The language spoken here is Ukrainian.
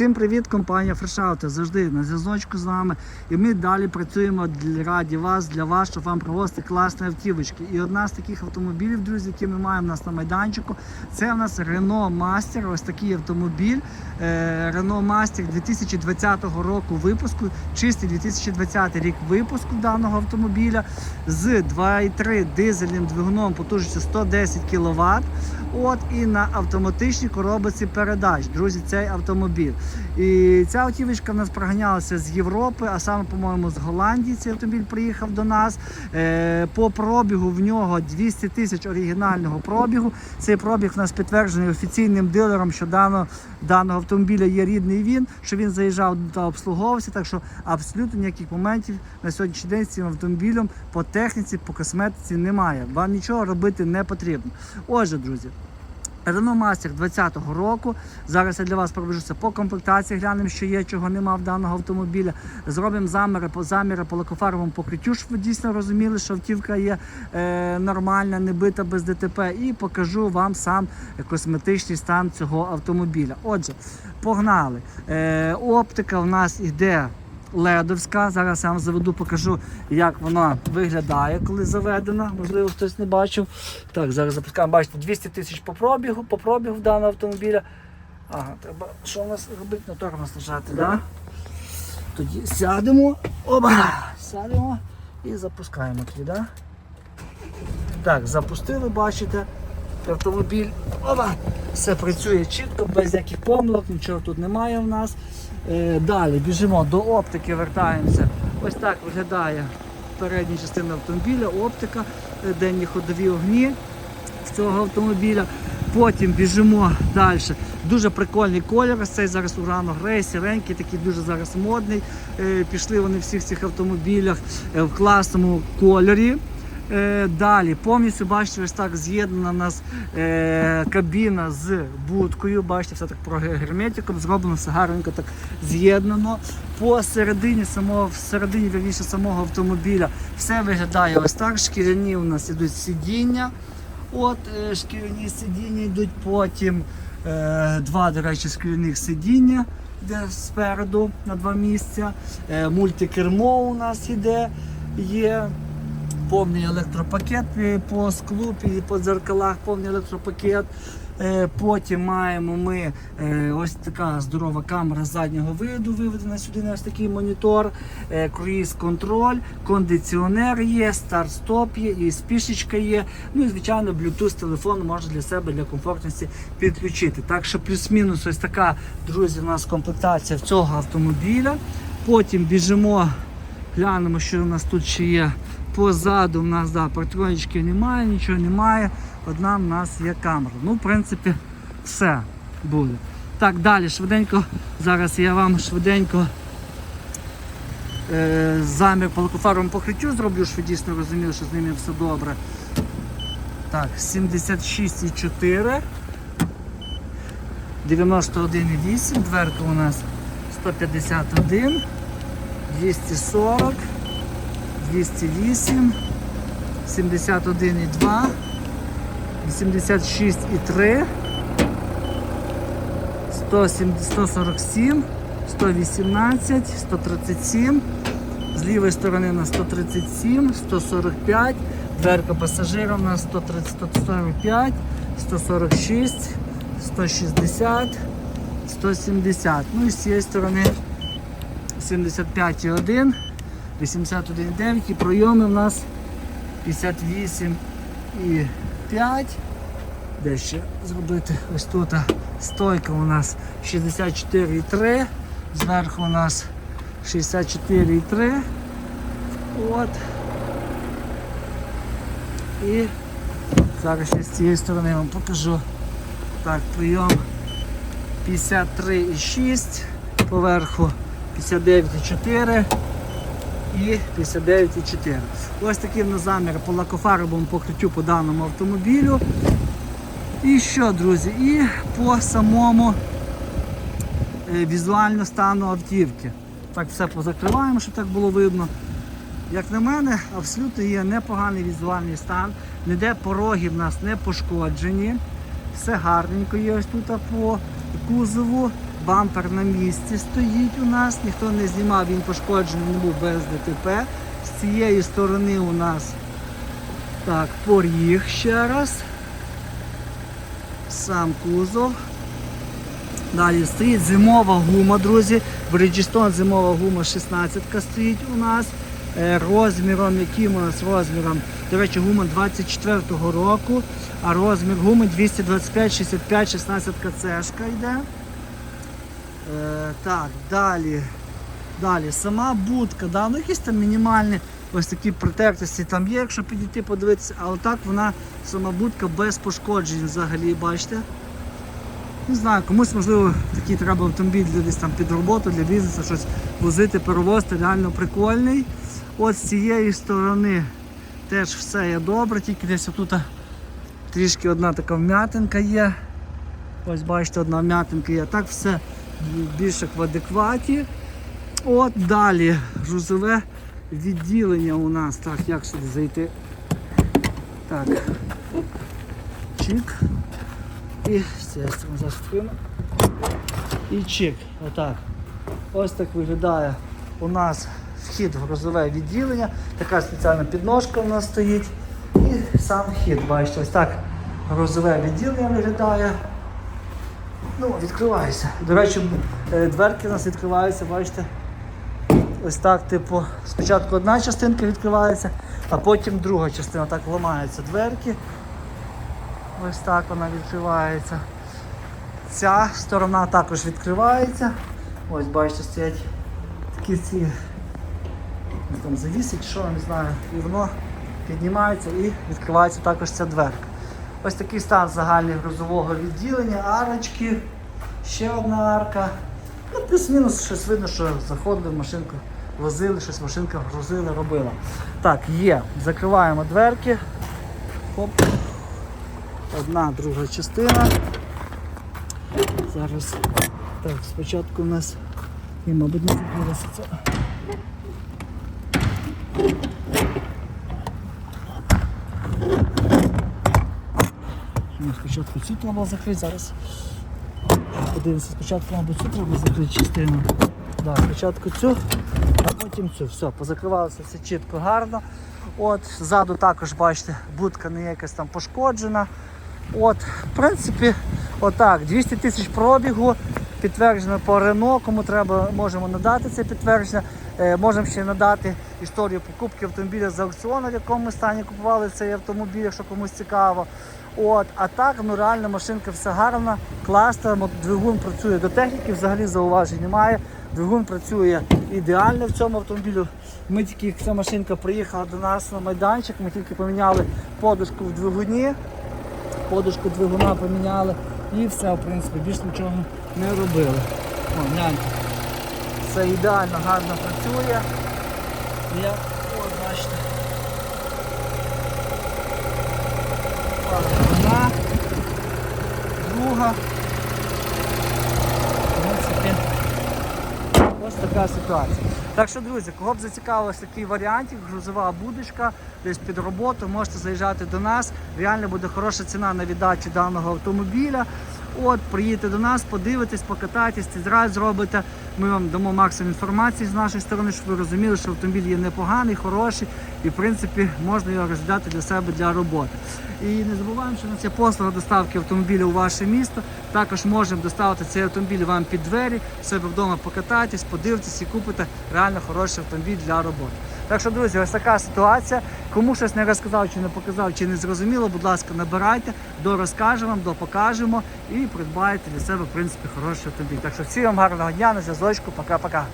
Всім привіт, компанія Фрешауто. Завжди на зв'язочку з вами. І ми далі працюємо для раді вас, для вас, щоб вам привозити класні автівочки. І одна з таких автомобілів, друзі, які ми маємо у нас на майданчику, це у нас Renault Master. Ось такий автомобіль. Е, Renault Master 2020 року випуску, чистий 2020 рік випуску даного автомобіля з 2,3 дизельним двигуном потужністю 110 кВт. От і на автоматичній коробці передач, друзі, цей автомобіль. І ця автівочка в нас проганялася з Європи, а саме, по-моєму, з Голландії цей автомобіль приїхав до нас. Е, по пробігу в нього 200 тисяч оригінального пробігу. Цей пробіг в нас підтверджений офіційним дилером, що даного, даного автомобіля є рідний він, що він заїжджав та обслуговувався. Так що абсолютно ніяких моментів на сьогоднішній день з цим автомобілем по техніці, по косметиці немає. Вам нічого робити не потрібно. Отже, друзі. Renault Master 20-го року. Зараз я для вас пробіжуся по комплектації, глянемо, що є, чого нема в даного автомобіля. Зробимо заміри по заміри по лакофарбовому покриттю, щоб ви дійсно розуміли, що автівка є е, нормальна, не бита без ДТП. І покажу вам сам косметичний стан цього автомобіля. Отже, погнали. Е, оптика в нас йде ледовська. Зараз я вам заведу, покажу, як вона виглядає, коли заведена. Можливо, хтось не бачив. Так, зараз запускаємо. Бачите, 200 тисяч по пробігу, по пробігу даного автомобіля. Ага, треба що у нас робити? На тормоз нажати, да? Тоді сядемо, оба, сядемо і запускаємо тоді, да? Так, запустили, бачите. Автомобіль оба, все працює чітко, без яких помилок, нічого тут немає в нас. Е, далі біжимо до оптики, вертаємося. Ось так виглядає передня частина автомобіля, оптика, е, денні ходові огні з цього автомобіля. Потім біжимо далі. Дуже прикольний колір. Ось Цей зараз урано грей, сіренький, такий дуже зараз модний. Е, Пішли вони в всіх цих автомобілях в класному кольорі. Е, Далі повністю бачите, ось так з'єднана нас е, кабіна з будкою. Бачите, все так прогерметиком зроблено, все гарненько так з'єднано. Посередині самого, всередині вірніше самого автомобіля все виглядає ось так. Шкіряні у нас ідуть сидіння. От е, шкіряні сидіння йдуть потім. Е, два, до речі, шкіряних сидіння де спереду на два місця. Е, мультикермо у нас іде, є повний електропакет е, по склу по дзеркалах, повний електропакет. Е, Потім маємо ми е, ось така здорова камера заднього виду, виведена сюди на ось такий монітор, круїз контроль, кондиціонер є, старт-стоп є, і спішечка є. Ну і звичайно, Bluetooth телефон можна для себе для комфортності підключити. Так що плюс-мінус ось така, друзі, у нас комплектація в цього автомобіля. Потім біжимо, глянемо, що у нас тут ще є. Позаду у нас да, патрончиків немає, нічого немає. Одна в нас є камера. Ну, в принципі, все буде. Так, далі швиденько. Зараз я вам швиденько е, замір по лакофаровому покриттю зроблю, щоб ви дійсно розуміли, що з ними все добре. Так, 76,4. 91,8, дверка у нас 151, 240. 208, 71,2, 86,3, 147, 118, 137, з лівої сторони на 137, 145, дверка пасажира 130, 145, 146, 160, 170. Ну і з цієї сторони 75,1. 81,9 і пройоми у нас 58 і 5. Де ще зробити? Ось тут стойка у нас 64,3, зверху у нас 64,3. От. І зараз ще з цієї сторони вам покажу. Так, прийом 53,6, поверху 59,4 і 59,4. Ось такі в нас заміри по лакофарбовому покриттю по даному автомобілю. І що, друзі? І по самому е, візуально стану автівки. Так, все позакриваємо, щоб так було видно. Як на мене, абсолютно є непоганий візуальний стан. Ніде пороги в нас не пошкоджені. Все гарненько є ось тут по кузову. Бампер на місці стоїть у нас, ніхто не знімав, він пошкоджений був без ДТП. З цієї сторони у нас так, поріг ще раз. Сам кузов. Далі стоїть зимова гума, друзі. Bridgestone зимова гума 16 стоїть у нас. Е, Розміром, яким у нас розміром? До речі, гума 24-го року, а розмір гуми 225, 65, 16 кцшка йде. Е, так, далі. Далі, сама будка, да, ну якісь там мінімальні ось такі протектості там є, якщо підійти подивитися, але так вона сама будка без пошкоджень взагалі, бачите. Не знаю, комусь можливо такий треба автомобіль для десь там під роботу, для бізнесу, щось возити, перевозити, реально прикольний. От з цієї сторони теж все є добре, тільки десь отут трішки одна така вм'ятинка є. Ось бачите, одна вм'ятинка є. Так все більше в адекваті. От далі грузове відділення у нас. Так, як сюди зайти? Так. Чик. І все, відкриємо. І чик. Отак. Ось так виглядає у нас вхід в грузове відділення. Така спеціальна підножка у нас стоїть. І сам вхід, бачите, ось так грузове відділення виглядає. Ну, відкривається. До речі, е, дверки у нас відкриваються, бачите. Ось так, типу, спочатку одна частинка відкривається, а потім друга частина. Так ламаються дверки. Ось так вона відкривається. Ця сторона також відкривається. Ось бачите, стоять такі ці там завісить, що не знаю, і воно піднімається і відкривається також ця дверка. Ось такий стан загальний грузового відділення, арочки, ще одна арка. Ну, плюс-мінус щось видно, що заходили в машинку, возили, щось машинка грузила, робила. Так, є. Закриваємо дверки. Хоп. Одна, друга частина. Зараз. Так, спочатку у нас і, мабуть, не закрилося це. Спочатку цю треба закрити, зараз подивимося, спочатку, мабуть, цю треба закрити частину. Да, спочатку цю, а потім цю. Все, позакривалося все чітко, гарно. От, ззаду також, бачите, будка не якась там пошкоджена. От, в принципі, отак, 200 тисяч пробігу, підтверджено по Рено, кому треба, можемо надати це підтвердження. Е, можемо ще надати історію покупки автомобіля з аукціону, в якому стані купували цей автомобіль, якщо комусь цікаво. От, а так, ну реально машинка все гарна, класна, двигун працює до техніки, взагалі зауважень немає. Двигун працює ідеально в цьому автомобілю. Ми тільки, ця машинка приїхала до нас на майданчик, ми тільки поміняли подушку в двигуні, подушку двигуна поміняли і все, в принципі, більш нічого не робили. О, гляньте. Все ідеально, гарно працює. Є, от, бачите. Одна, друга. В принципі, ось така ситуація. Так що, друзі, кого б зацікавилось такий варіант, грузова будочка, десь під роботу, можете заїжджати до нас. Реально буде хороша ціна на віддачу даного автомобіля. От, приїдете до нас, подивитесь, покатайтесь, тест-драйв зробите. Ми вам дамо максимум інформації з нашої сторони, щоб ви розуміли, що автомобіль є непоганий, хороший і в принципі можна його розглядати для себе для роботи. І не забуваємо, що у нас є послуга доставки автомобіля у ваше місто. Також можемо доставити цей автомобіль вам під двері, себе вдома покатайтесь, подивитесь і купите реально хороший автомобіль для роботи. Так що, друзі, ось така ситуація. Кому щось не розказав, чи не показав, чи не зрозуміло, будь ласка, набирайте, дорозкажемо допокажемо і придбайте для себе, в принципі, хороший автомобіль. Так що всім вам гарного дня, на зв'язочку, пока-пока.